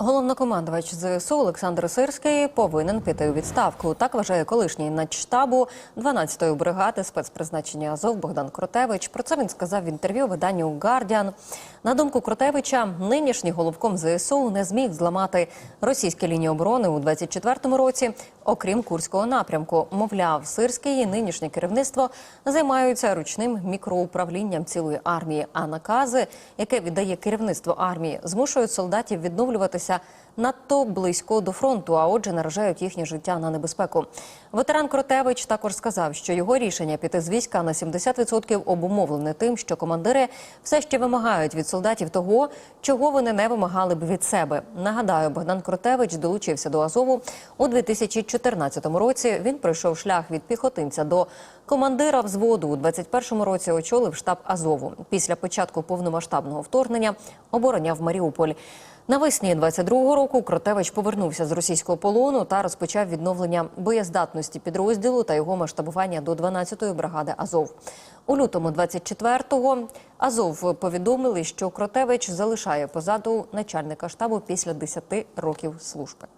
Головнокомандувач ЗСУ Олександр Сирський повинен піти у відставку. Так вважає колишній надштабу 12-ї бригади спецпризначення Азов Богдан Кротевич. Про це він сказав в інтерв'ю виданню Гардіан. На думку Кротевича, нинішній головком ЗСУ не зміг зламати російські лінії оборони у 24-му році, окрім курського напрямку. Мовляв, сирське і нинішнє керівництво займаються ручним мікроуправлінням цілої армії. А накази, яке віддає керівництво армії, змушують солдатів відновлюватися надто близько до фронту, а отже, наражають їхнє життя на небезпеку. Ветеран Кротевич також сказав, що його рішення піти з війська на 70% обумовлене тим, що командири все ще вимагають від солдатів того, чого вони не вимагали б від себе. Нагадаю, Богдан Кротевич долучився до Азову у 2014 році. Він пройшов шлях від піхотинця до командира взводу. У 21 році очолив штаб Азову. Після початку повномасштабного вторгнення обороняв Маріуполь. Навесні 22-го року Кротевич повернувся з російського полону та розпочав відновлення боєздатності підрозділу та його масштабування до 12-ї бригади Азов. У лютому 24-го Азов повідомили, що Кротевич залишає позаду начальника штабу після 10 років служби.